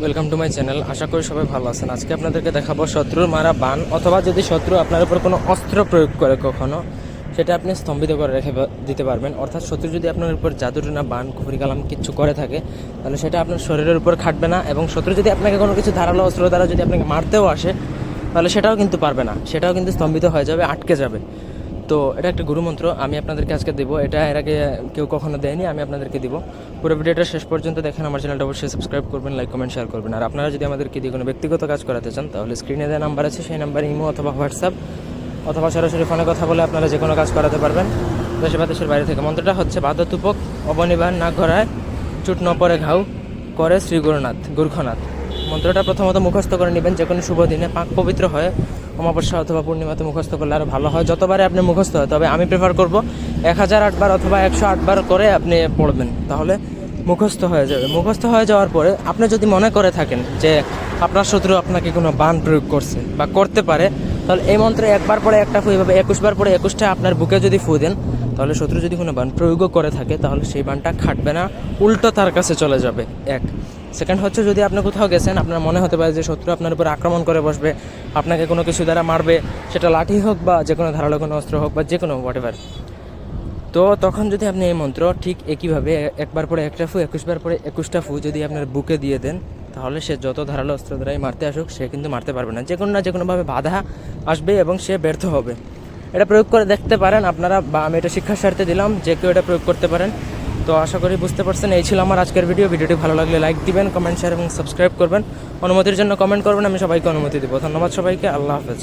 Welcome to my channel আশা করি সবাই ভালো আছেন। আজকে আপনাদেরকে দেখাবো শত্রুর মারা বান, অথবা যদি শত্রু আপনার উপর কোনো অস্ত্র প্রয়োগ করে কখনো, সেটা আপনি স্তম্ভিত করে রেখে দিতে পারবেন। অর্থাৎ শত্রু যদি আপনার উপর জাদুটনা বান কালাম কিছু করে থাকে, তাহলে সেটা আপনার শরীরের উপর খাটবে না, এবং শত্রু যদি আপনাকে কোনো কিছু ধারালো অস্ত্র দ্বারা যদি আপনাকে মারতেও আসে, তাহলে সেটাও কিন্তু পারবে না। সেটাও কিন্তু স্তম্ভিত হয়ে যাবে, আটকে যাবে। তো এটা একটা গুরুমন্ত্র, আমি আপনাদেরকে আজকে দেবো। এটা এর আগে কেউ কখনো দেয়নি, আমি আপনাদেরকে দিব। পুরো ভিডিওটা শেষ পর্যন্ত দেখেন, আমার চ্যানেলটা অবশ্যই সাবস্ক্রাইব করবেন লাইক কমেন্ট শেয়ার করবেন। আর আপনারা যদি আমাদেরকে দিয়ে কোনো ব্যক্তিগত কাজ করাতে চান, তাহলে স্ক্রিনে যে নাম্বার আছে, সেই নাম্বারে ইমো অথবা হোয়াটসঅ্যাপ, অথবা সরাসরি ফোনে কথা বলে আপনারা যে কোনো কাজ করাতে পারবেন। দেশে বা দেশের বাইরে থেকে মন্ত্রটা হচ্ছে বাধতুপক অবনিবার না ঘরায় চুট ন পরে ঘাউ করে শ্রী গুরুনাথ গুরুখনাথ। মন্ত্রটা প্রথমত মুখস্থ করে নেবেন যে কোনো শুভ দিনে পাক পবিত্র হয় অমাবস্যা অথবা পূর্ণিমাতে মুখস্থ করলে আরও ভালো হয়। যতবারে আপনি মুখস্থ হয়, তবে আমি প্রেফার করব এক হাজার আটবার অথবা একশো আটবার করে আপনি পড়বেন। তাহলে মুখস্থ হয়ে যাবে। মুখস্থ হয়ে যাওয়ার পরে আপনি যদি মনে করে থাকেন যে আপনার শত্রু আপনাকে কোনো বান প্রয়োগ করছে বা করতে পারে, তাহলে এই মন্ত্রে একবার পরে একটা ফু এভাবে একুশবার পরে একুশটা আপনার বুকে যদি ফু দেন, তাহলে শত্রু যদি কোনো বান প্রয়োগও করে থাকে, তাহলে সেই বানটা খাটবে না, উল্টো তার কাছে চলে যাবে। এক। সেকেন্ড হচ্ছে যদি আপনি কোথাও গেছেন, আপনার মনে হতে পারে যে শত্রু আপনার উপর আক্রমণ করে বসবে, আপনাকে কোনো কিছু দ্বারা মারবে, সেটা লাঠি হোক বা যে কোনো ধারালো কোনো অস্ত্র হোক বা যে কোনো হোয়াট এভার তো তখন যদি আপনি এই মন্ত্র ঠিক একইভাবে একবার পরে একটা ফু, একুশবার পরে একুশটা ফু যদি আপনার বুকে দিয়ে দেন, তাহলে সে যত ধারালো অস্ত্র দ্বারাই মারতে আসুক, সে কিন্তু মারতে পারবে না। যে কোনো না যে কোনোভাবে বাধা আসবে এবং সে ব্যর্থ হবে। এটা প্রয়োগ করে দেখতে পারেন আপনারা, বা আমি এটা শিক্ষার স্বার্থে দিলাম, যে কেউ এটা প্রয়োগ করতে পারেন। তো আশা করি বুঝতে পারছেন, এই ছিল আমার আজকের ভিডিও ভিডিওটি ভালো লাগলে লাইক দিবেন কমেন্ট শেয়ার এবং সাবস্ক্রাইব করবেন। অনুমতির জন্য কমেন্ট করবেন, আমি সবাইকে অনুমতি দেবো। ধন্যবাদ সবাইকে, আল্লাহ হাফেজ।